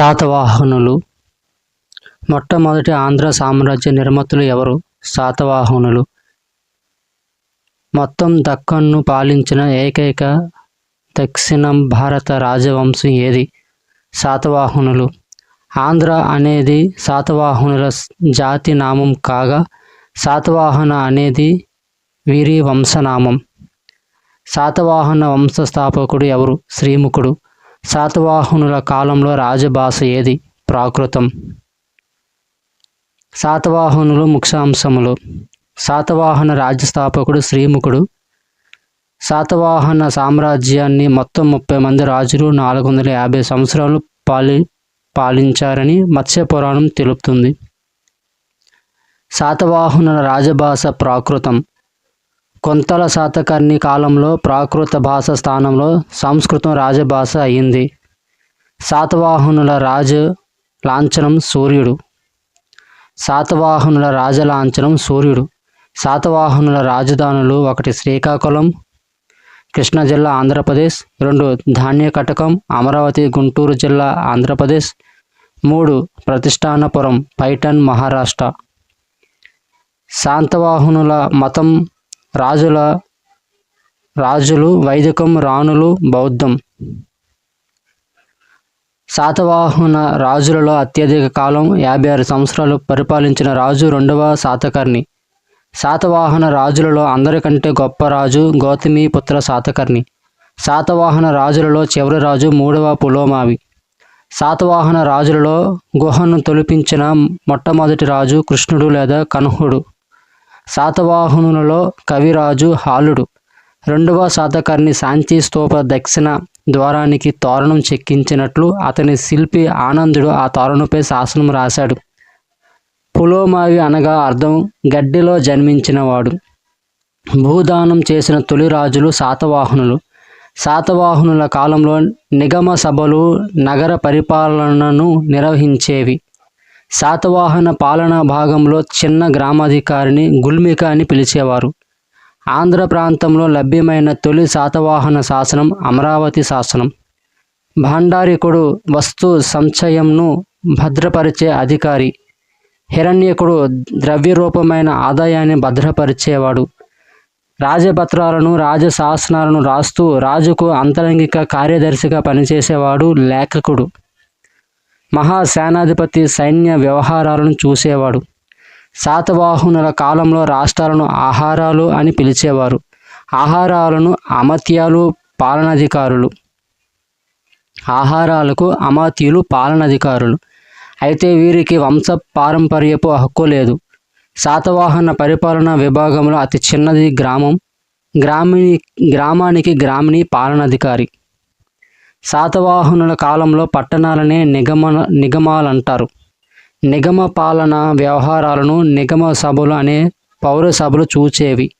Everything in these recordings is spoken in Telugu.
శాతవాహనులు. మొట్టమొదటి ఆంధ్ర సామ్రాజ్య నిర్మతులు ఎవరు? శాతవాహనులు. మొత్తం దక్కన్ను పాలించిన ఏకైక దక్షిణ భారత రాజవంశం ఏది? శాతవాహనులు. ఆంధ్ర అనేది శాతవాహనుల జాతి నామం కాగా శాతవాహన అనేది వీరి వంశనామం. శాతవాహన వంశస్థాపకుడు ఎవరు? శ్రీముఖుడు. శాతవాహనుల కాలంలో రాజభాష ఏది? ప్రాకృతం. శాతవాహనులు ముఖ్యాంశములు. శాతవాహన రాజ్యస్థాపకుడు శ్రీముఖుడు. శాతవాహన సామ్రాజ్యాన్ని మొత్తం ముప్పై మంది రాజులు నాలుగు వందల యాభై సంవత్సరాలు పాలి పాలించారని మత్స్య పురాణం తెలుపుతుంది. శాతవాహనుల రాజభాష ప్రాకృతం. కొంతల శాతకర్ణి కాలంలో ప్రాకృత భాష స్థానంలో సంస్కృతం రాజభాష అయింది. శాతవాహనుల రాజు లాంఛనం సూర్యుడు. శాతవాహనుల రాజలాంఛనం సూర్యుడు. శాతవాహనుల రాజధానులు ఒకటి శ్రీకాకుళం కృష్ణా జిల్లా ఆంధ్రప్రదేశ్ రెండు ధాన్య కటకం అమరావతి గుంటూరు జిల్లా ఆంధ్రప్రదేశ్ మూడు ప్రతిష్టానపురం పైటన్ మహారాష్ట్ర. శాంతవాహనుల మతం రాజుల రాజులు వైదికం రాణులు బౌద్ధం. శాతవాహన రాజులలో అత్యధిక కాలం యాభై ఆరు సంవత్సరాలు పరిపాలించిన రాజు రెండవ శాతకర్ణి. శాతవాహన రాజులలో అందరికంటే గొప్ప రాజు గౌతమి పుత్ర శాతకర్ణి. శాతవాహన రాజులలో చివరి రాజు మూడవ పులోమావి. శాతవాహన రాజులలో గుహను తొలిపించిన మొట్టమొదటి రాజు కృష్ణుడు లేదా కన్హుడు. శాతవాహనులలో కవిరాజు హాలుడు. రెండవ శాతకర్ణి శాంతి స్తూప దక్షిణ ద్వారానికి తోరణం చెక్కించినట్లు అతని శిల్పి ఆనందుడు ఆ తోరణంపై శాసనం రాశాడు. పులోమావి అనగా అర్థం గడ్డిలో జన్మించినవాడు. భూదానం చేసిన తొలి రాజులు శాతవాహనులు. శాతవాహనుల కాలంలో నిగమ సభలు నగర పరిపాలనను నిర్వహించేవి. శాతవాహన పాలనా భాగంలో చిన్న గ్రామాధికారిని గుల్మిక అని పిలిచేవారు. ఆంధ్ర ప్రాంతంలో లభ్యమైన తొలి శాతవాహన శాసనం అమరావతి శాసనం. భాండారికుడు వస్తు సంచయంను భద్రపరిచే అధికారి. హిరణ్యకుడు ద్రవ్యరూపమైన ఆదాయాన్ని భద్రపరిచేవాడు. రాజపత్రాలను రాజశాసనాలను రాస్తూ రాజుకు అంతరంగిక కార్యదర్శిగా పనిచేసేవాడు లేఖకుడు. మహాసేనాధిపతి సైన్య వ్యవహారాలను చూసేవాడు. శాతవాహనుల కాలంలో రాష్ట్రాలను ఆహారాలు అని పిలిచేవారు. ఆహారాలను అమత్యాలు పాలనాధికారులు. ఆహారాలకు అమాత్యులు పాలనాధికారులు. అయితే వీరికి వంశ పారంపర్యపు హక్కు లేదు. శాతవాహన పరిపాలన విభాగంలో అతి చిన్నది గ్రామం. గ్రామిణి గ్రామానికి గ్రామిణి పాలనాధికారి. శాతవాహనుల కాలంలో పట్టణాలనే నిగమ నిగమాలంటారు. నిగమ పాలన వ్యవహారాలను నిగమ సభలు అనే పౌర సభలు చూచేవి.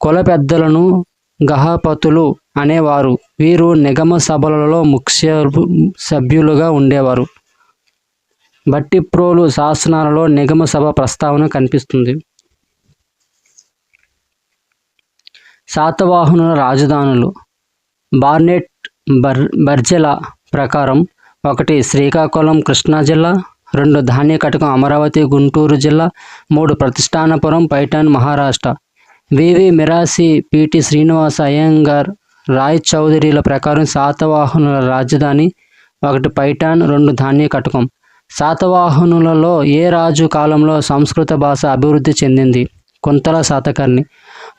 కుల పెద్దలను గహపతులు అనేవారు. వీరు నిగమ సభలలో ముఖ్య సభ్యులుగా ఉండేవారు. బట్టిప్రోలు శాసనాలలో నిగమ సభ ప్రస్తావన కనిపిస్తుంది. శాతవాహనుల రాజధానులు. బార్నెట్ బర్ బర్జెల ప్రకారం ఒకటి శ్రీకాకుళం కృష్ణా జిల్లా రెండు ధాన్య కటకం అమరావతి గుంటూరు జిల్లా మూడు Pratishthanapuram Paithan Maharashtra. V V Mirashi P T Srinivasa Iyengar Rai చౌదరిల ప్రకారం శాతవాహనుల రాజధాని ఒకటి పైఠాన్ రెండు ధాన్య కటకం. శాతవాహనులలో ఏ రాజు కాలంలో సంస్కృత భాష అభివృద్ధి చెందింది? కుంతల శాతకర్ణి.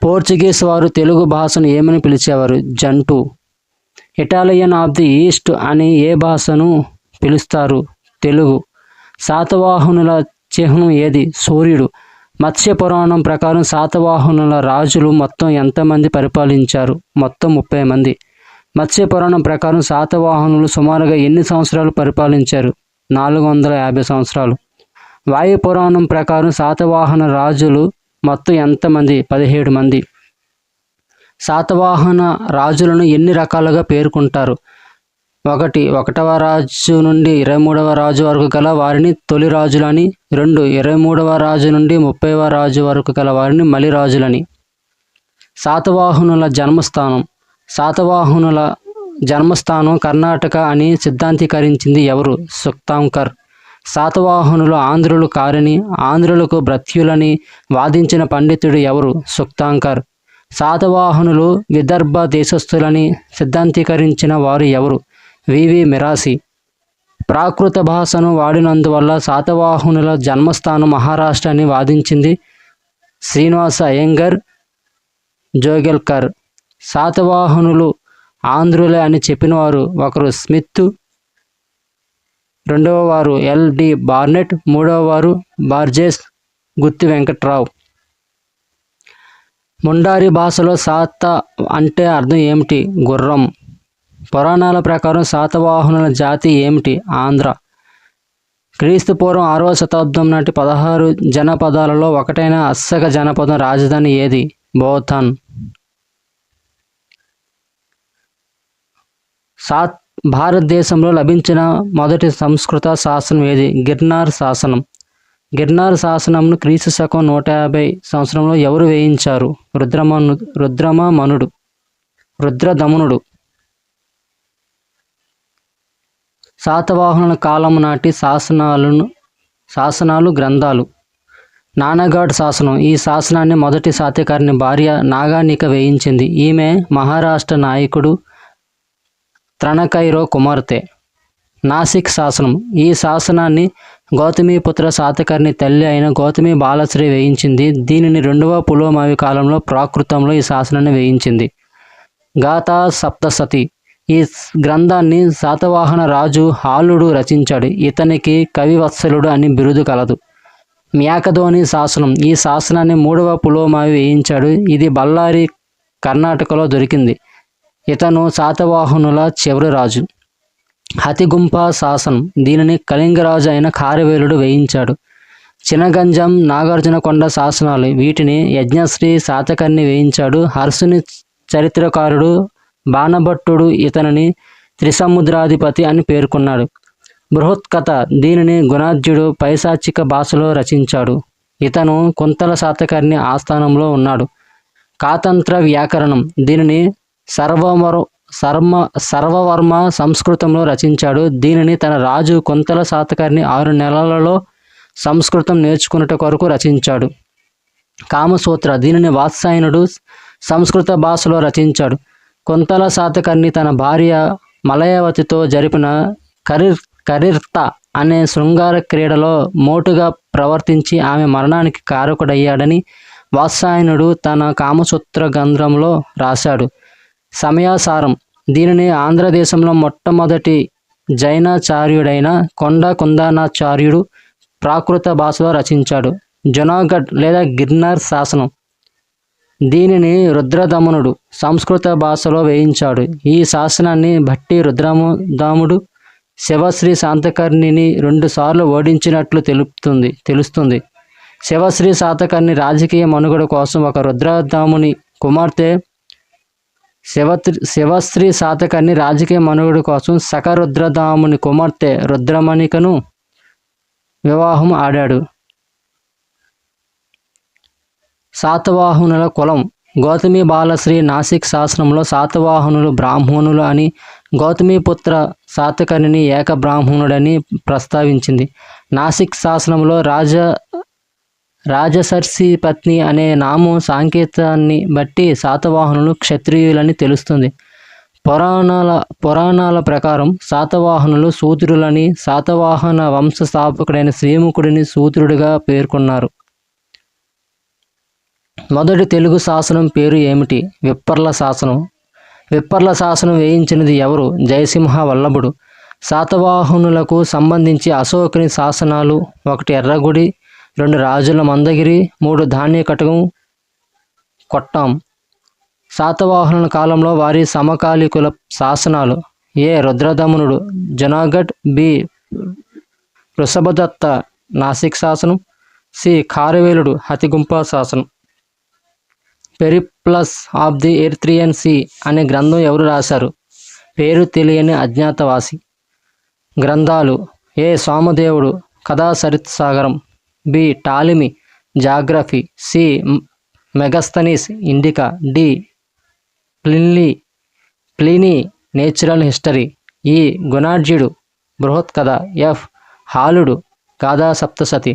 పోర్చుగీస్ వారు తెలుగు భాషను ఏమని పిలిచేవారు? Gentoo. Italian of the East అని ఏ భాషను పిలుస్తారు? తెలుగు. శాతవాహనుల చిహ్నం ఏది? సూర్యుడు. మత్స్య పురాణం ప్రకారం శాతవాహనుల రాజులు మొత్తం ఎంతమంది పరిపాలించారు? మొత్తం ముప్పై మంది. మత్స్య పురాణం ప్రకారం శాతవాహనులు సుమారుగా ఎన్ని సంవత్సరాలు పరిపాలించారు? నాలుగు వందల యాభై సంవత్సరాలు. వాయు పురాణం ప్రకారం శాతవాహన రాజులు మొత్తం ఎంతమంది? పదిహేడు మంది. శాతవాహన రాజులను ఎన్ని రకాలుగా పేర్కొంటారు? ఒకటి ఒకటవ రాజు నుండి ఇరవై మూడవ రాజు వరకు గల వారిని తొలి రాజులని రెండు ఇరవై మూడవ రాజు నుండి ముప్పైవ రాజు వరకు గల వారిని మలి రాజులని. శాతవాహనుల జన్మస్థానం. శాతవాహనుల జన్మస్థానం కర్ణాటక అని సిద్ధాంతీకరించింది ఎవరు? సుక్తాంకర్. శాతవాహనులు ఆంధ్రులు కారని ఆంధ్రులకు బ్రత్యులని వాదించిన పండితుడు ఎవరు? సుక్తాంకర్. శాతవాహనులు విదర్భ దేశస్థులని సిద్ధాంతీకరించిన వారు ఎవరు? వివి మిరాసి. ప్రాకృత భాషను వాడినందువల్ల శాతవాహనుల జన్మస్థానం మహారాష్ట్ర అని వాదించింది శ్రీనివాస అయ్యంగర్ జోగెల్కర్. శాతవాహనులు ఆంధ్రులే అని చెప్పినవారు ఒకరు స్మిత్ రెండవ వారు ఎల్డి బార్నెట్ మూడవ వారు బార్జెస్ గుత్తి వెంకట్రావు. ముండారి భాషలో సాత అంటే అర్థం ఏమిటి? గుర్రం. పురాణాల ప్రకారం శాతవాహనుల జాతి ఏమిటి? ఆంధ్ర. క్రీస్తు పూర్వం ఆరవ శతాబ్దం నాటి పదహారు జనపదాలలో ఒకటైన అస్సక జనపదం రాజధాని ఏది? బోధన్. సాత్ భారతదేశంలో లభించిన మొదటి సంస్కృత శాసనం ఏది? గిర్నార్ శాసనం. గిర్నార్ శాసనంను క్రీస్తు శకం నూట యాభై సంవత్సరంలో ఎవరు వేయించారు? రుద్రమను రుద్రమమనుడు. రుద్రదమనుడు. శాతవాహనుల కాలం నాటి శాసనాలను శాసనాలు గ్రంథాలు. నానగాడ్ శాసనం. ఈ శాసనాన్ని మొదటి శాతకారిని భార్య నాగానిక వేయించింది. ఈమె మహారాష్ట్ర నాయకుడు త్రణకైరో కుమార్తె. నాసిక్ శాసనం. ఈ శాసనాన్ని గౌతమిపుత్ర శాతకర్ణి తల్లి అయిన గౌతమి బాలశ్రీ వేయించింది. దీనిని రెండవ పులోమావి కాలంలో ప్రాకృతంలో ఈ శాసనాన్ని వేయించింది. గాథా సప్తసతి. ఈ గ్రంథాన్ని శాతవాహన రాజు హాలుడు రచించాడు. ఇతనికి కవివత్సలుడు అని బిరుదు కలదు. మ్యాకధోని శాసనం. ఈ శాసనాన్ని మూడవ పులోమావి వేయించాడు. ఇది బళ్ళారి కర్ణాటకలో దొరికింది. ఇతను శాతవాహనుల చివరి రాజు. హతిగుంప శాసనం దీనిని కళింగరాజు అయిన కారవేలుడు వేయించాడు. చినగంజం నాగార్జునకొండ శాసనాలు వీటిని యజ్ఞశ్రీ శాతకర్ణి వేయించాడు. హర్షుని చరిత్రకారుడు బాణభట్టుడు ఇతనిని త్రిసముద్రాధిపతి అని పేర్కొన్నాడు. బృహత్కథ దీనిని గుణార్జుడు పైశాచిక భాషలో రచించాడు. ఇతను కుంతల శాతకర్ణి ఆస్థానంలో ఉన్నాడు. కాతంత్ర వ్యాకరణం దీనిని సర్వమరు సర్మ సర్వవర్మ సంస్కృతంలో రచించాడు. దీనిని తన రాజు కుంతల శాతకర్ణి ఆరు నెలలలో సంస్కృతం నేర్చుకున్నట కొరకు రచించాడు. కామసూత్ర దీనిని వాత్సాయనుడు సంస్కృత భాషలో రచించాడు. కుంతల శాతకర్ణి తన భార్య మలయవతితో జరిపిన కరిర్ కరిర్త అనే శృంగార క్రీడలో మోటుగా ప్రవర్తించి ఆమె మరణానికి కారకుడయ్యాడని వాత్సాయనుడు తన కామసూత్ర గ్రంథంలో రాశాడు. సమయాసారం దీనిని ఆంధ్రదేశంలో మొట్టమొదటి జైనాచార్యుడైన కొండ కుందానాచార్యుడు ప్రాకృత భాషలో రచించాడు. జునాగఢ్ లేదా గిర్నార్ శాసనం. దీనిని రుద్రదమనుడు సంస్కృత భాషలో వేయించాడు. ఈ శాసనాన్ని భట్టి రుద్రమదాముడు శివశ్రీ శాంతకర్ణిని రెండుసార్లు ఓడించినట్లు తెలుపుతుంది తెలుస్తుంది. శివశ్రీ శాతకర్ణి రాజకీయ మనుగడ కోసం ఒక రుద్రదాముని కుమార్తె శివత్రి శివశ్రీ శాతకర్ణి రాజకీయ మనుగడ కోసం సకరుద్రధాముని కుమార్తె రుద్రమణికను వివాహం ఆడాడు. శాతవాహనుల కులం గౌతమి బాలశ్రీ నాసిక్ శాసనంలో శాతవాహనులు బ్రాహ్మణులు అని గౌతమిపుత్ర శాతకర్ణిని ఏక బ్రాహ్మణుడని ప్రస్తావించింది. నాసిక్ శాసనంలో రాజ రాజసర్సి పత్ని అనే నామం సాంకేతాన్ని బట్టి శాతవాహనులు క్షత్రియులని తెలుస్తుంది. పురాణాల పురాణాల ప్రకారం శాతవాహనులు సూత్రులని శాతవాహన వంశ స్థాపకుడైన శ్రీముఖుడిని సూత్రుడిగా పేర్కొన్నారు. మొదటి తెలుగు శాసనం పేరు ఏమిటి? విప్పర్ల శాసనం. విప్పర్ల శాసనం వేయించినది ఎవరు? జయసింహ వల్లభుడు. శాతవాహనులకు సంబంధించి అశోకుని శాసనాలు ఒకటి ఎర్రగుడి రెండు రాజుల మందగిరి మూడు ధాన్య కటకం కొట్టాం. శాతవాహనుల కాలంలో వారి సమకాలీకుల శాసనాలు. ఏ రుద్రదమనుడు జునాగఢ్ బి. వృషభదత్త నాసిక్ శాసనం సి. కారవేలుడు హతిగుంప శాసనం. Periplus of the Erythraean Sea అనే గ్రంథం ఎవరు రాశారు? పేరు తెలియని అజ్ఞాతవాసి. గ్రంథాలు. A సోమదేవుడు Kathasaritsagaram B. Ptolemy geography C. Megasthenes Indica D. Pliny Pliny natural history E. గుణార్జ్యుడు బృహత్ కథ ఎఫ్. హాలుడు గాథా సప్తసతి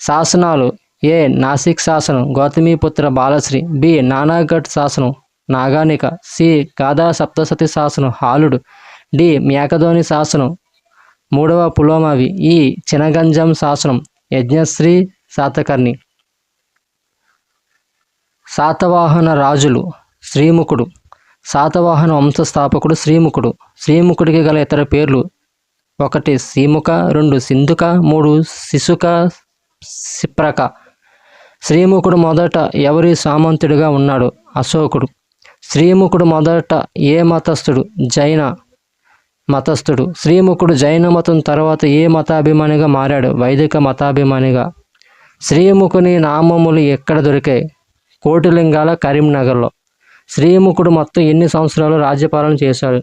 శాసనాలు ఏ. నాసిక్ శాసనం గౌతమీపుత్ర బాలశ్రీ బి. నానాగఢ్ శాసనం నాగానిక సి. గాథా సప్తసతి శాసనం హాలుడు డి. మేకధోని శాసనం మూడవ పులోమావి ఈ. చినగంజం శాసనం యజ్ఞశ్రీ శాతకర్ణి. శాతవాహన రాజులు శ్రీముఖుడు. శాతవాహన వంశస్థాపకుడు శ్రీముఖుడు. శ్రీముఖుడికి గల ఇతర పేర్లు ఒకటి సీముక రెండు సింధుక మూడు శిశుక సిప్రక శ్రీముఖుడు మొదట ఎవరి సామంతుడిగా ఉన్నాడు? అశోకుడు. శ్రీముఖుడు మొదట ఏ మతస్థుడు? జైన మతస్థుడు. శ్రీముఖుడు జైన మతం తర్వాత ఏ మతాభిమానిగా మారాడు? వైదిక మతాభిమానిగా. శ్రీముఖుని నామములు ఎక్కడ దొరికాయి? కోటిలింగాల కరీంనగర్లో. శ్రీముఖుడు మొత్తం ఎన్ని సంవత్సరాలు రాజ్యపాలన చేశాడు?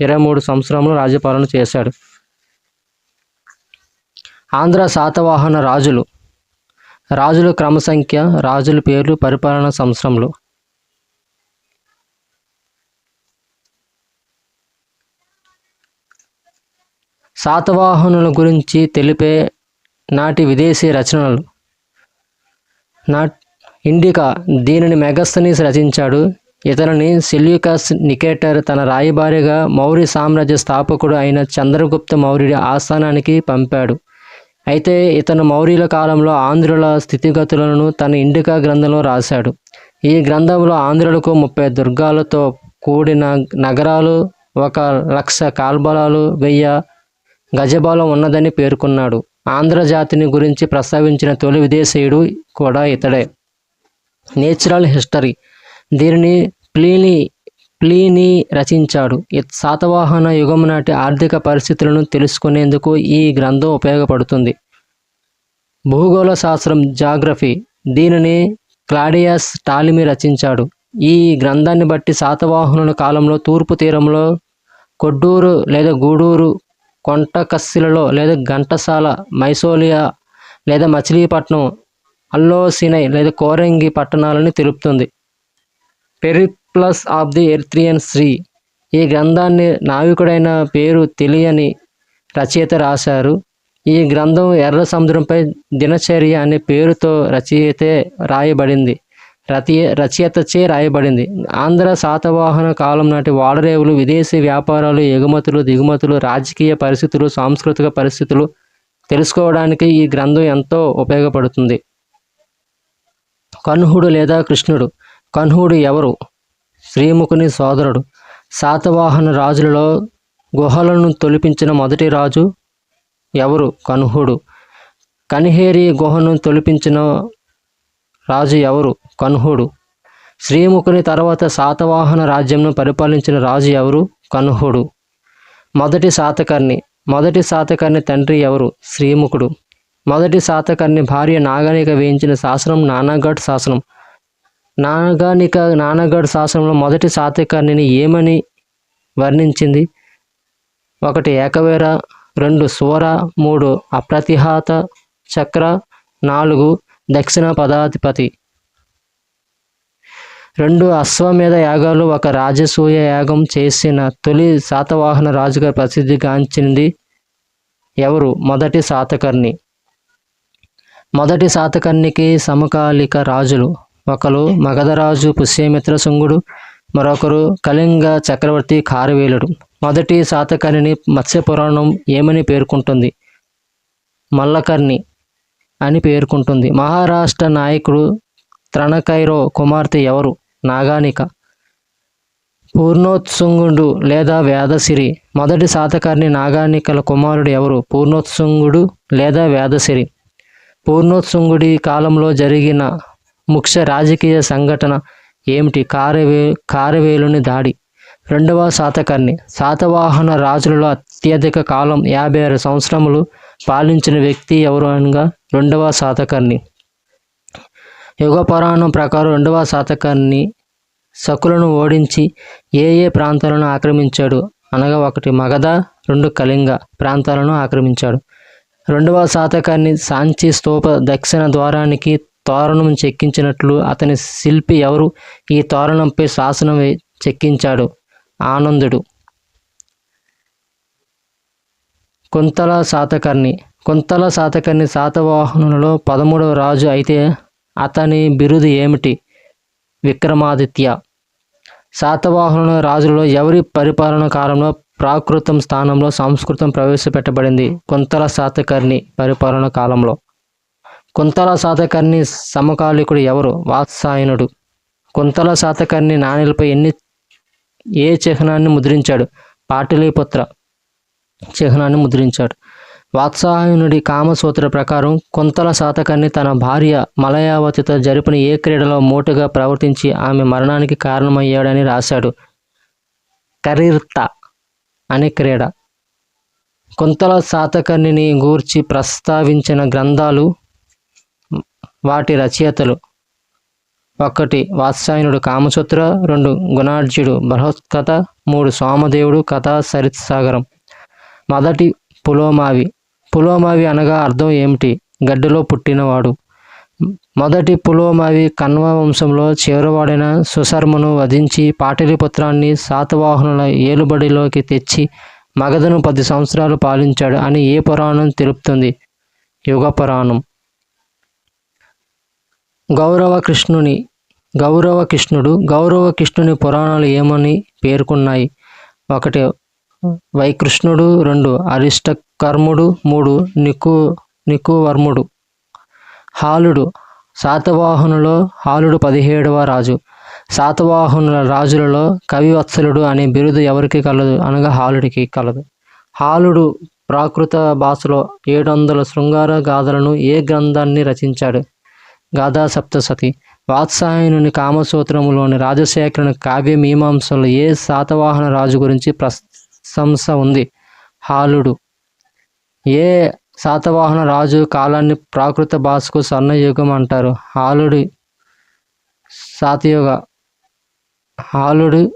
ఇరవై మూడు సంవత్సరములు రాజ్యపాలన చేశాడు. ఆంధ్ర శాతవాహన రాజులు. రాజుల క్రమ సంఖ్య రాజుల పేర్లు పరిపాలన సంవత్సరంలో శాతవాహనుల గురించి తెలిపే నాటి విదేశీ రచనలు. నాట్ ఇండికా దీనిని మెగస్తనీస్ రచించాడు. ఇతనిని సెల్యూకస్ నికేటర్ తన రాయబారిగా మౌర్య సామ్రాజ్య స్థాపకుడు అయిన చంద్రగుప్త మౌర్యుడి ఆస్థానానికి పంపాడు. అయితే ఇతను మౌర్యుల కాలంలో ఆంధ్రుల స్థితిగతులను తన ఇండికా గ్రంథంలో రాశాడు. ఈ గ్రంథంలో ఆంధ్రులకు ముప్పై దుర్గాలతో కూడిన నగరాలు ఒక లక్ష కాల్బలాలు వెయ్యి గజబలం ఉన్నదని పేర్కొన్నాడు. ఆంధ్రజాతిని గురించి ప్రస్తావించిన తొలి విదేశీయుడు కూడా ఇతడే. Natural history. దీనిని ప్లీని ప్లీని రచించాడు. శాతవాహన యుగం నాటి ఆర్థిక పరిస్థితులను తెలుసుకునేందుకు ఈ గ్రంథం ఉపయోగపడుతుంది. భూగోళ శాస్త్రం జాగ్రఫీ. దీనిని క్లాడియస్ టాలిమి రచించాడు. ఈ గ్రంథాన్ని బట్టి శాతవాహనుల కాలంలో తూర్పు తీరంలో కొడ్డూరు లేదా గూడూరు కొంటకస్సిలలో లేదా ఘంటసాల మైసోలియా లేదా మచిలీపట్నం అల్లోసినై లేదా కోరంగి పట్టణాలని తెలుపుతుంది. Periplus of the Erythraean Sea ఈ గ్రంథాన్ని నావికుడైన పేరు తెలియని రచయిత రాశారు. ఈ గ్రంథం ఎర్ర సముద్రంపై దినచర్య అనే పేరుతో రచయితే రాయబడింది. రచయ రచయితచే రాయబడింది. ఆంధ్ర శాతవాహన కాలం నాటి వాడరేవులు విదేశీ వ్యాపారాలు ఎగుమతులు దిగుమతులు రాజకీయ పరిస్థితులు సాంస్కృతిక పరిస్థితులు తెలుసుకోవడానికి ఈ గ్రంథం ఎంతో ఉపయోగపడుతుంది. కన్హుడు లేదా కృష్ణుడు. కన్హుడు ఎవరు? శ్రీముఖుని సోదరుడు. శాతవాహన రాజులలో గుహలను తొలిపించిన మొదటి రాజు ఎవరు? కన్హుడు. కనిహేరి గుహను తొలిపించిన రాజు ఎవరు? కన్హుడు. శ్రీముఖుని తర్వాత శాతవాహన రాజ్యంను పరిపాలించిన రాజు ఎవరు? కన్హుడు. మొదటి శాతకర్ణి. మొదటి శాతకర్ణి తండ్రి ఎవరు? శ్రీముఖుడు. మొదటి శాతకర్ణి భార్య నాగనిక వేయించిన శాసనం నానాగఢ్ శాసనం. నాగానిక నానాగఢ్ శాసనంలో మొదటి శాతకర్ణిని ఏమని వర్ణించింది? ఒకటి ఏకవేర రెండు సూర మూడు అప్రతిహాత చక్ర నాలుగు దక్షిణ పదాధిపతి. రెండు అశ్వమేధ యాగాలు ఒక రాజసూయ యాగం చేసిన తొలి శాతవాహన రాజుగా ప్రసిద్ధిగాంచింది ఎవరు? మొదటి శాతకర్ణి. మొదటి శాతకర్ణికి సమకాలిక రాజులు ఒకరు మగధరాజు పుష్యమిత్ర శుంగుడు మరొకరు కళింగ చక్రవర్తి కారవేలుడు. మొదటి శాతకర్ణిని మత్స్యపురాణం ఏమని పేర్కొంటుంది? మల్లకర్ణి. అని పేర్కొంటుంది. మహారాష్ట్ర నాయకుడు త్రణకైరో కుమార్తె ఎవరు? నాగానిక. పూర్ణోత్సుంగుడు లేదా వేదసిరి. మొదటి శాతకర్ణి నాగానికల కుమారుడు ఎవరు? పూర్ణోత్సుంగుడు లేదా వేదసిరి. పూర్ణోత్సుంగుడి కాలంలో జరిగిన ముఖ్య రాజకీయ సంఘటన ఏమిటి? కారవే కారవేలుని దాడి. రెండవ శాతకర్ణి. శాతవాహన రాజులలో అత్యధిక కాలం యాభై ఆరు సంవత్సరములు పాలించిన వ్యక్తి ఎవరు అనగా రెండవ శాతకర్ణి యుగ పురాణం ప్రకారం రెండవ శాతకర్ణి శకులను ఓడించి ఏ ఏ ప్రాంతాలను ఆక్రమించాడు? అనగా ఒకటి మగధ రెండు కళింగ ప్రాంతాలను ఆక్రమించాడు. రెండవ శాతకాన్ని సాంచి స్తూప దక్షిణ ద్వారానికి తోరణం చెక్కించినట్లు అతని శిల్పి ఎవరు? ఈ తోరణంపై శాసనం చెక్కించాడు ఆనందుడు. కుంతల శాతకర్ణి కుంతల శాతకర్ణి శాతవాహనులలో పదమూడవ రాజు అయితే అతని బిరుదు ఏమిటి? విక్రమాదిత్య. శాతవాహనుల రాజులలో ఎవరి పరిపాలన కాలంలో ప్రాకృతం స్థానంలో సంస్కృతం ప్రవేశపెట్టబడింది? కుంతల శాతకర్ణి పరిపాలన కాలంలో. కుంతల శాతకర్ణి సమకాలికుడు ఎవరు? వాత్సాయనుడు. కుంతల శాతకర్ణి నాణేలపై ఎన్ని ఏ చిహ్నాన్ని ముద్రించాడు? పాటలీపుత్ర చిహ్నాన్ని ముద్రించాడు. వాత్సాయనుడి కామసూత్ర ప్రకారం కుంతల శాతకర్ణి తన భార్య మలయావతితో జరిపిన ఏ క్రీడలో మోటుగా ప్రవర్తించి ఆమె మరణానికి కారణమయ్యాడని రాశాడు. కరీర్త అనే క్రీడ. కుంతల శాతకర్ణిని గూర్చి ప్రస్తావించిన గ్రంథాలు వాటి రచయితలు. ఒకటి వాత్సాయనుడు కామసూత్ర రెండు గుణార్జుడు బృహత్ కథ మూడు సోమదేవుడు కథా సరిత్సాగరం మొదటి పులోమావి. పులోమావి అనగా అర్థం ఏమిటి? గడ్డలో పుట్టినవాడు. మొదటి పులోమావి కన్వ వంశంలో చివరివాడైన సుశర్మను వధించి పాటలిపుత్రాన్ని శాతవాహనుల ఏలుబడిలోకి తెచ్చి మగధను పది సంవత్సరాలు పాలించాడు అని ఏ పురాణం తెలుపుతుంది? యుగ పురాణం గౌరవ కృష్ణుని గౌరవ కృష్ణుడు గౌరవ కృష్ణుని పురాణాలు ఏమని పేర్కొన్నాయి? ఒకటి వైకృష్ణుడు రెండు అరిష్టకర్ముడు మూడు నికు నికువర్ముడు. హాలుడు శాతవాహనులో హాలుడు పదిహేడవ రాజు. శాతవాహనుల రాజులలో కవివత్సలుడు అనే బిరుదు ఎవరికి కలదు? అనగా హాలుడికి కలదు. హాలుడు ప్రాకృత భాషలో ఏడు వందల శృంగార గాథలను ఏ గ్రంథాన్ని రచించాడు? గాథా సప్తసతి. వాత్సాయనుని కామసూత్రములోని రాజశేఖరుని కావ్య మీమాంసలో ఏ శాతవాహన రాజు గురించి సంస్థ ఉంది. హాలుడు. ఏ శాతవాహన రాజు కాలాన్ని ప్రాకృత భాషకు స్వర్ణయుగం అంటారు? హాలుడి శాతయుగ. హాలుడు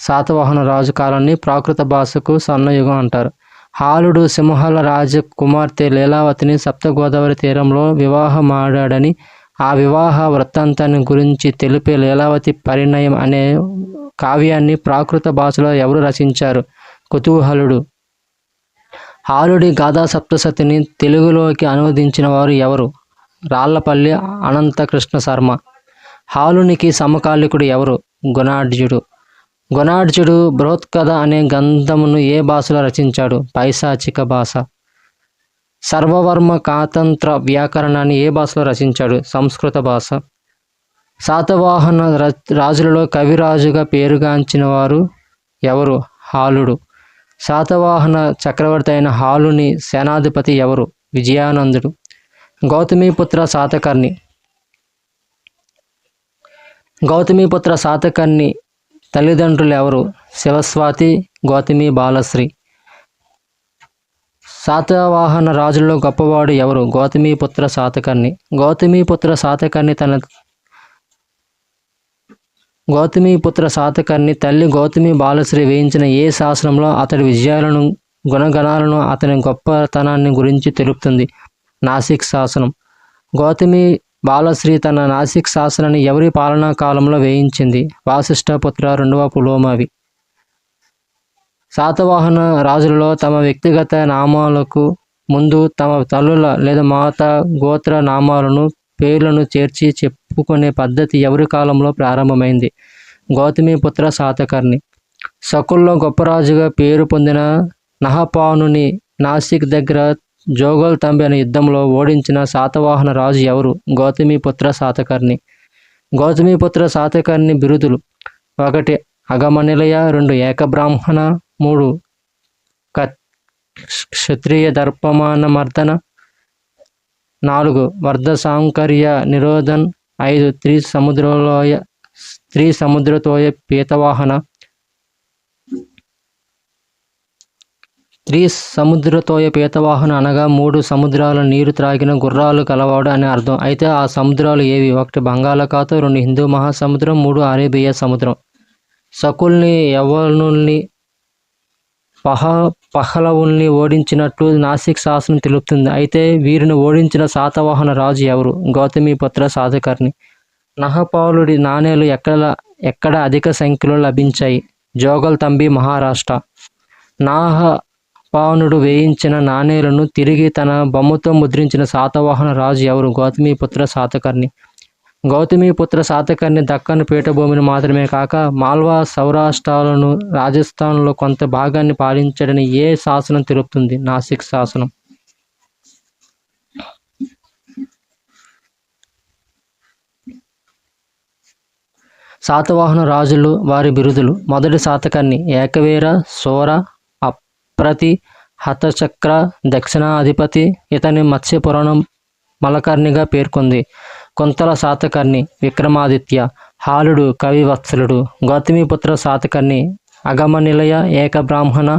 శాతవాహన రాజు కాలాన్ని ప్రాకృత భాషకు స్వర్ణయుగం అంటారు. హాలుడు సింహల రాజ కుమార్తె లీలావతిని సప్తగోదావరి తీరంలో వివాహమాడాడని ఆ వివాహ వృత్తాంతాన్ని గురించి తెలిపే లీలావతి పరిణయం అనే కావ్యాన్ని ప్రాకృత భాషలో ఎవరు రచించారు? కుతూహలుడు. హాలుడి గాథా సప్తసతిని తెలుగులోకి అనువదించిన వారు ఎవరు? రాళ్ళపల్లి అనంత కృష్ణ శర్మ. హాలునికి సమకాలికుడు ఎవరు? గుణార్జుడు. గుణార్జుడు బృహత్కథ అనే గ్రంథమును ఏ భాషలో రచించాడు? పైశాచిక భాష. సర్వవర్మ కాతంత్ర వ్యాకరణాన్ని ఏ భాషలో రచించాడు? సంస్కృత భాష. శాతవాహన రాజులలో కవిరాజుగా పేరుగాంచిన వారు ఎవరు? హాలుడు. శాతవాహన చక్రవర్తి అయిన హాలుని సేనాధిపతి ఎవరు? విజయానందుడు. గౌతమిపుత్ర శాతకర్ణి. గౌతమిపుత్ర శాతకర్ణి తల్లిదండ్రులు ఎవరు? శివస్వాతి గౌతమి బాలశ్రీ. శాతవాహన రాజుల్లో గొప్పవాడు ఎవరు? గౌతమిపుత్ర శాతకర్ణి. గౌతమిపుత్ర శాతకర్ణి తన గౌతమిపుత్ర శాతకర్ణి తల్లి గౌతమి బాలశ్రీ వేయించిన ఏ శాసనంలో అతడి విజయాలను గుణగణాలను అతని గొప్పతనాన్ని గురించి తెలుపుతుంది? నాసిక్ శాసనం. గౌతమి బాలశ్రీ తన నాసిక్ శాసనాన్ని ఎవరి పాలనా కాలంలో వేయించింది? వాసిష్ఠపుత్ర రెండవ పులోమావి. శాతవాహన రాజులలో తమ వ్యక్తిగత నామాలకు ముందు తమ తల్లుల లేదా మాత గోత్ర నామాలను పేర్లను చేర్చి చెప్పుకునే పద్ధతి ఎవరి కాలంలో ప్రారంభమైంది? గౌతమిపుత్ర శాతకర్ణి శకుల్లో గొప్పరాజుగా పేరు పొందిన నహపానుని నాసిక్ దగ్గర జోగల్ తంబి అనే యుద్ధంలో ఓడించిన శాతవాహన రాజు ఎవరు? గౌతమిపుత్ర శాతకర్ణి గౌతమిపుత్ర శాతకర్ణి బిరుదులు. ఒకటి అగమనిలయ. రెండు ఏకబ్రాహ్మణ. మూడు క క్షత్రియ దర్పమాన మర్దన నాలుగు. వర్ధ సాంకర్య నిరోధన్. ఐదు. త్రి సముద్రలోయ స్త్రీ సముద్రతోయ పీతవాహన. త్రి సముద్రతోయ పీతవాహన అనగా మూడు సముద్రాల నీరు త్రాగిన గుర్రాలు కలవాడు అని అర్థం. అయితే ఆ సముద్రాలు ఏవి? ఒకటి బంగాళాఖాతం రెండు హిందూ మహాసముద్రం మూడు అరేబియా సముద్రం. శకుల్ని యవనుల్ని పహ పహలవుల్ని ఓడించినట్లు నాసిక్ శాసనం తెలుపుతుంది. అయితే వీరిని ఓడించిన శాతవాహన రాజు ఎవరు? గౌతమిపుత్ర సాధకర్ణి. నహపాలుడి నాణేలు ఎక్కడ ఎక్కడ అధిక సంఖ్యలో లభించాయి? జోగల్ తంబి మహారాష్ట్ర. నాహ పావనుడు వేయించిన నాణేలను తిరిగి తన బొమ్మతో ముద్రించిన శాతవాహన రాజు ఎవరు? గౌతమిపుత్ర శాతకర్ణి గౌతమిపుత్ర శాతకర్ణి దక్కన్ పీఠభూమిని మాత్రమే కాక మాల్వా సౌరాష్ట్రాలను రాజస్థాన్లో కొంత భాగాన్ని పాలించడని ఏ శాసనం తెలుపుతుంది? నాసిక్ శాసనం. శాతవాహన రాజులు వారి బిరుదులు. మొదటి శాతకర్ణి ఏకవీర సోర అప్రతి హతచక్ర దక్షిణాధిపతి ఇతని మత్స్య పురాణం మలకర్ణిగా పేర్కొంది. కొంతల శాతకర్ణి విక్రమాదిత్య హాలుడు కవివత్సలుడు గౌతమిపుత్ర శాతకర్ణి అగమనిలయ ఏకబ్రాహ్మణ ఏక బ్రాహ్మణ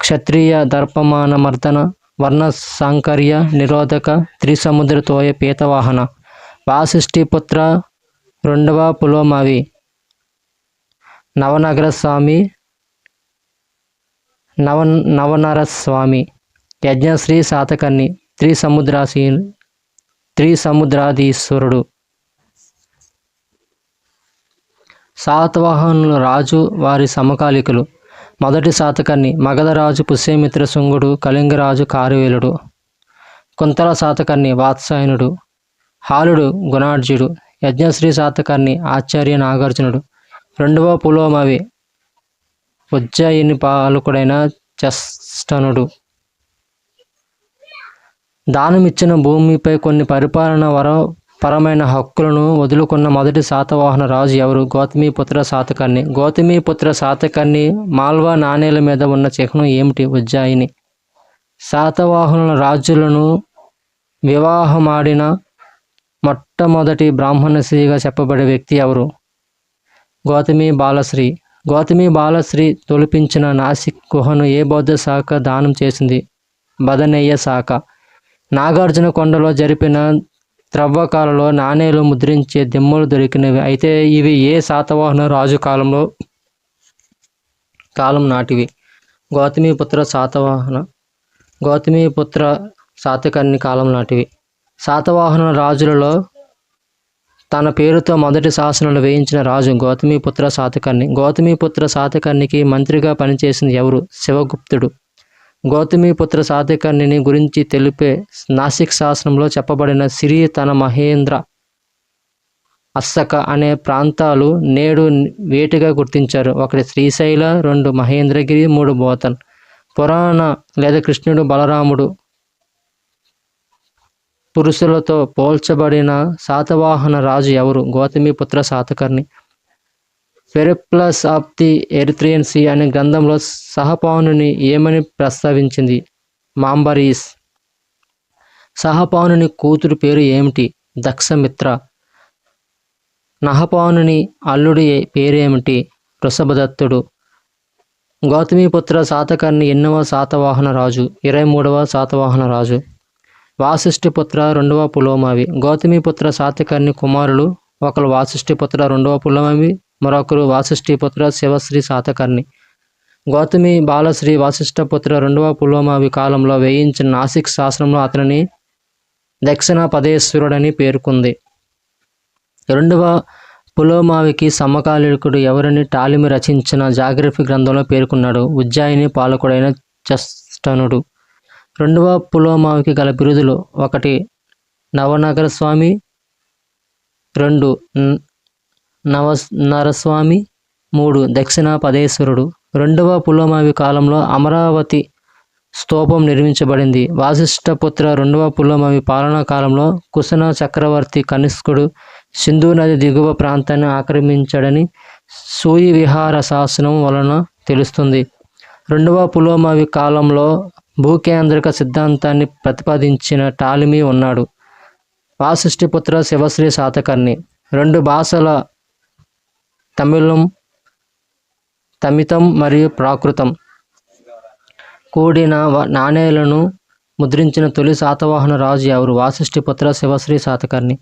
క్షత్రియ దర్పమాన మర్దన వర్ణ సాంకర్య నిరోధక త్రిసముద్ర తోయ పీతవాహన వాసిష్ఠిపుత్ర రెండవ పులోమావి నవనగర స్వామి నవ నవనర స్వామి యజ్ఞశ్రీ శాతకర్ణి త్రి త్రిసముద్రాధీశ్వరుడు. శాతవాహనుల రాజు వారి సమకాలికులు. మొదటి శాతకర్ణి మగధరాజు పుష్యమిత్ర శృంగుడు కళింగరాజు కారువేలుడు. కుంతల శాతకర్ణి వాత్సాయనుడు. హాలుడు గుణార్జుడు. యజ్ఞశ్రీ శాతకర్ణి ఆచార్య నాగార్జునుడు. రెండవ పులోమవి ఉజ్జయిని పాలకుడైన చష్టనుడు దానమిచ్చిన భూమిపై కొన్ని పరిపాలన వర పరమైన హక్కులను వదులుకున్న మొదటి శాతవాహన రాజు ఎవరు? గౌతమిపుత్ర శాతకర్ణి. గౌతమిపుత్ర శాతకర్ణి మాల్వా నాణేల మీద ఉన్న చిహ్నం ఏమిటి? ఉజ్జాయిని. శాతవాహనుల రాజులను వివాహమాడిన మొట్టమొదటి బ్రాహ్మణశ్రీగా చెప్పబడే వ్యక్తి ఎవరు? గౌతమి బాలశ్రీ. గౌతమి బాలశ్రీ తొలిపించిన నాసిక్ గుహను ఏ బౌద్ధ శాఖ దానం చేసింది? బదనయ్య శాఖ. నాగార్జున కొండలో జరిపిన త్రవ్వకాలలో నాణేలు ముద్రించే దిమ్మలు దొరికినవి. అయితే ఇవి ఏ శాతవాహన రాజు కాలంలో కాలం నాటివి? గౌతమిపుత్ర శాతవాహన గౌతమిపుత్ర శాతకర్ణి కాలం నాటివి. శాతవాహన రాజులలో తన పేరుతో మొదటి శాసనాలు వేయించిన రాజు గౌతమిపుత్ర శాతకర్ణి. గౌతమిపుత్ర శాతకర్ణికి మంత్రిగా పనిచేసింది ఎవరు? శివగుప్తుడు. గౌతమిపుత్ర శాతకర్ణిని గురించి తెలిపే నాసిక్ శాసనంలో చెప్పబడిన సిరి తన మహేంద్ర అస్సక అనే ప్రాంతాలు నేడు వేటిగా గుర్తించారు. ఒకటి శ్రీశైల రెండు మహేంద్రగిరి మూడు బోతన్. పురాణ లేదా కృష్ణుడు బలరాముడు పురుషులతో పోల్చబడిన శాతవాహన రాజు ఎవరు? Gautamiputra Satakarni Periplus of the Erythraean Sea అనే గ్రంథంలో సహపానుని ఏమని ప్రస్తావించింది? మాంబరీస్. సహపానుని కూతురు పేరు ఏమిటి? దక్షమిత్ర. నహపానుని అల్లుడి పేరేమిటి? వృషభదత్తుడు. గౌతమిపుత్ర శాతకర్ణి ఎన్నవ శాతవాహన రాజు ఇరవై మూడవ శాతవాహన రాజు. వాసిష్ఠిపుత్ర రెండవ పులోమావి. గౌతమిపుత్ర శాతకర్ణి కుమారులు ఒకరు వాసిష్ఠిపుత్ర రెండవ పులోమావి మరొకరు వాసిష్ఠీపుత్ర శివశ్రీ శాతకర్ణి గౌతమి బాలశ్రీ వాసిష్ఠపుత్ర రెండవ పులోమావి కాలంలో వేయించిన నాసిక్ శాసనంలో అతనిని దక్షిణ పదేశ్వరుడని పేర్కొంది. రెండవ పులోమావికి సమకాలీకుడు ఎవరని టాలిమి రచించిన జాగ్రఫీ గ్రంథంలో పేర్కొన్నాడు. ఉజ్జాయిని పాలకుడైన చష్టనుడు. రెండవ పులోమావికి గల బిరుదులు ఒకటి నవనగర స్వామి రెండు నవ నరస్వామి మూడు దక్షిణ పదేశ్వరుడు రెండవ పులోమావి కాలంలో అమరావతి స్తూపం నిర్మించబడింది. వాసిష్ఠపుత్ర రెండవ పులోమావి పాలనా కాలంలో కుశన చక్రవర్తి కనిష్కుడు సింధు నది దిగువ ప్రాంతాన్ని ఆక్రమించడని సూయి విహార శాసనం వలన తెలుస్తుంది. రెండవ పులోమావి కాలంలో భూకేంద్రక సిద్ధాంతాన్ని ప్రతిపాదించిన టాలిమీ ఉన్నాడు. వాసిష్ఠిపుత్ర శివశ్రీ శాతకర్ణి. రెండు భాషల తమిళం తమితం మరియు ప్రాకృతం. కూడిన వ- నాణేలను ముద్రించిన తొలి శాతవాహన రాజు ఎవరు? వాసిష్ఠిపుత్ర శివశ్రీ శాతకర్ణి.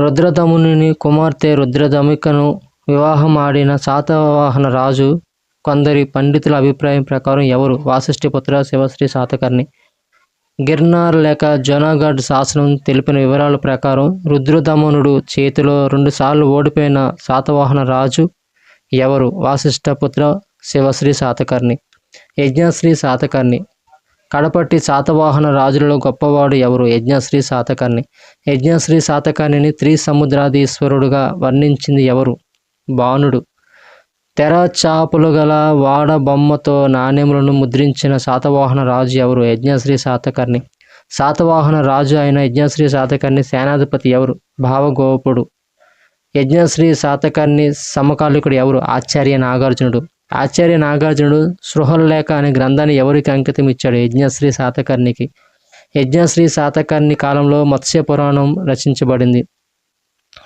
రుద్రదముని కుమార్తె రుద్రదమికను వివాహం ఆడిన శాతవాహన రాజు కొందరి పండితుల అభిప్రాయం ప్రకారం ఎవరు? వాసిష్ఠిపుత్ర శివశ్రీ శాతకర్ణి. గిర్నార్ లేక జోనాగఢ్ శాసనం తెలిపిన వివరాల ప్రకారం రుద్రదమనుడు చేతిలో రెండుసార్లు ఓడిపోయిన శాతవాహన రాజు ఎవరు? వాసిష్ఠపుత్ర శివశ్రీ శాతకర్ణి యజ్ఞశ్రీ శాతకర్ణి. కడపట్టి శాతవాహన రాజులలో గొప్పవాడు ఎవరు? యజ్ఞశ్రీ శాతకర్ణి. యజ్ఞశ్రీ శాతకర్ణిని త్రిసముద్రాధీశ్వరుడుగా వర్ణించింది ఎవరు? బాణుడు. తెర చాపులు గల వాడ బొమ్మతో నాణ్యములను ముద్రించిన శాతవాహన రాజు ఎవరు? యజ్ఞశ్రీ శాతకర్ణి. శాతవాహన రాజు అయిన యజ్ఞశ్రీ శాతకర్ణి సేనాధిపతి ఎవరు? భావగోపుడు. యజ్ఞశ్రీ శాతకర్ణి సమకాలికుడు ఎవరు? ఆచార్య నాగార్జునుడు. ఆచార్య నాగార్జునుడు సృహల్లేఖ అనే గ్రంథాన్ని ఎవరికి అంకితం ఇచ్చాడు? యజ్ఞశ్రీ శాతకర్ణికి. యజ్ఞశ్రీ శాతకర్ణి కాలంలో మత్స్య పురాణం రచించబడింది.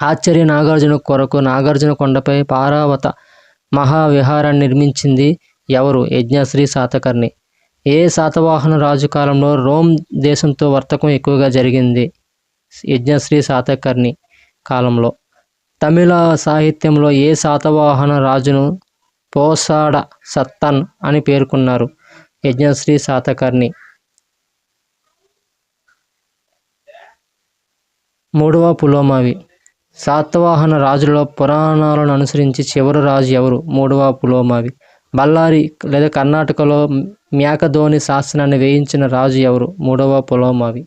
ఆచార్య నాగార్జున కొరకు నాగార్జున కొండపై పారావత మహావిహారాన్ని నిర్మించింది ఎవరు? యజ్ఞశ్రీ శాతకర్ణి ఏ శాతవాహన రాజు కాలంలో రోమ్ దేశంతో వర్తకం ఎక్కువగా జరిగింది? యజ్ఞశ్రీ శాతకర్ణి కాలంలో. తమిళ సాహిత్యంలో ఏ శాతవాహన రాజును పోసాడ సత్తన్ అని పేర్కొన్నారు? యజ్ఞశ్రీ శాతకర్ణి మూడవ పులోమావి. శాతవాహన రాజులలో పురాణాలను అనుసరించి చివరి రాజు ఎవరు? మూడవ పులోమావి. బళ్ళారి లేదా కర్ణాటకలో మేకధోని శాసనాన్ని వేయించిన రాజు ఎవరు? మూడవ పులోమావి.